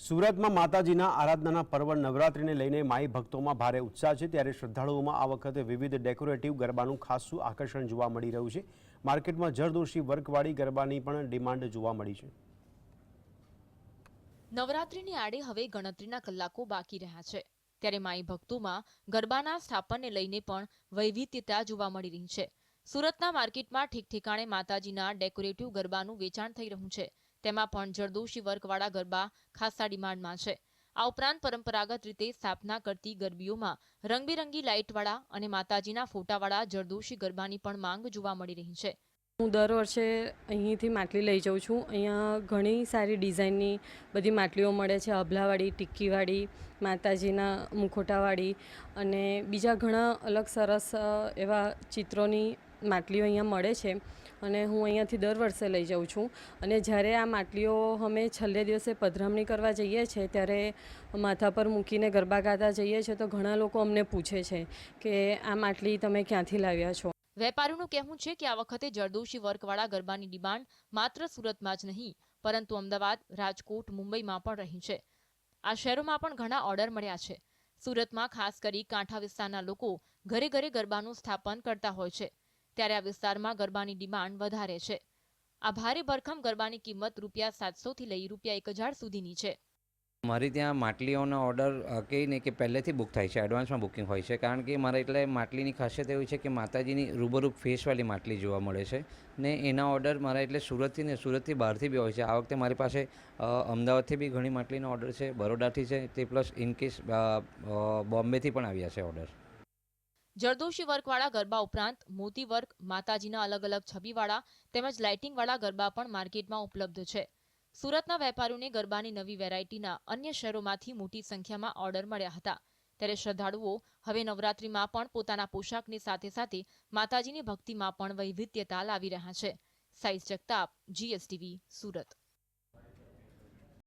સુરતમાં માતાજીના આરાધનાના પર્વ નવરાત્રિને લઈને માઈ ભક્તોમાં ભારે ઉત્સાહ છે. ત્યારે શ્રદ્ધાળુઓમાં આ વખતે વિવિધ ડેકોરેટિવ ગરબાનું ખાસું આકર્ષણ જોવા મળી રહ્યું છે. માર્કેટમાં જરદોશી વર્કવાળી ગરબાની પણ ડિમાન્ડ જોવા મળી છે. નવરાત્રીની આડે હવે ગણતરીના કલાકો બાકી રહ્યા છે. ત્યારે માઈ ભક્તોમાં ગરબાના સ્થાપનને લઈને પણ વૈવિધ્યતા જોવા મળી રહી છે. સુરતના માર્કેટમાં ઠીક ઠેકાણે માતાજીના ડેકોરેટિવ ગરબાનું વેચાણ થઈ રહ્યું છે. તેમાં પણ જરદોશી વર્કવાળા ગરબા ખાસા ડિમાન્ડમાં છે. આ ઉપરાંત પરંપરાગત રીતે સ્થાપના કરતી ગરબીઓમાં રંગબેરંગી લાઇટવાળા અને માતાજીના ફોટાવાળા જરદોશી ગરબાની પણ માંગ જોવા મળી રહી છે. હું દર વર્ષે અહીંથી માટલી લઈ જાઉં છું. અહીંયા ઘણી સારી ડિઝાઇનની બધી માટલીઓ મળે છે. અભલાવાળી, ટિક્કીવાળી, માતાજીના મુખોટાવાળી અને બીજા ઘણા અલગ સરસ એવા ચિત્રોની માટલીઓ અહીંયા મળે છે અને હું અહીંયાથી દર વર્ષે લઈ જાઉં છું. અને જ્યારે આ માટલીઓ અમે છેલ્લે દિવસે પધરામણી કરવા જઈએ છીએ ત્યારે માથા પર મૂકીને ગરબા ગાતા જઈએ છીએ તો ઘણા લોકો અમને પૂછે છે કે આ માટલી તમે ક્યાંથી લાવ્યા છો? વેપારીનું કહેવું છે કે આ વખતે જરદોશી વર્કવાળા ગરબાની ડિમાન્ડ માત્ર સુરતમાં જ નહીં, પરંતુ અમદાવાદ, રાજકોટ, મુંબઈમાં પણ રહી છે. આ શહેરોમાં પણ ઘણા ઓર્ડર મળ્યા છે. સુરતમાં ખાસ કરી કાંઠા વિસ્તારના લોકો ઘરે ઘરે ગરબાનું સ્થાપન કરતા હોય છે. ત્યારે આ વિસ્તારમાં ગરબાની ડિમાન્ડ વધારે છે. આ ભારે ભરખમ ગરબાની કિંમત રૂપિયા સાતસોથી લઈ રૂપિયા એક હજાર સુધીની છે. મારી ત્યાં માટલીઓનો ઓર્ડર કહીને કે પહેલેથી બુક થાય છે, એડવાન્સમાં બુકિંગ હોય છે, કારણ કે મારે એટલે માટલીની ખાસિયત એવી છે કે માતાજીની રૂબરૂપ ફેસવાળી માટલી જોવા મળે છે ને એના ઓર્ડર મારા એટલે સુરતથી ને સુરતથી બહારથી બી હોય છે. આ વખતે મારી પાસે અમદાવાદથી બી ઘણી માટલીનો ઓર્ડર છે, બરોડાથી છે, તે પ્લસ ઇન કેસ બોમ્બેથી પણ આવ્યા છે ઓર્ડર. જરદોશી વર્કવાળા ગરબા ઉપરાંત મોતી વર્ક, માતાજીના અલગ અલગ છબીવાળા તેમજ લાઇટિંગવાળા ગરબા પણ માર્કેટમાં ઉપલબ્ધ છે. સુરતના વેપારીઓને ગરબાની નવી વેરાયટીના અન્ય શહેરોમાંથી મોટી સંખ્યામાં ઓર્ડર મળ્યા હતા. ત્યારે શ્રદ્ધાળુઓ હવે નવરાત્રીમાં પણ પોતાના પોશાકની સાથે સાથે માતાજીની ભક્તિમાં પણ વૈવિધ્યતા લાવી રહ્યા છે. સાઈઝ જગતાપ, જીએસટીવી, સુરત.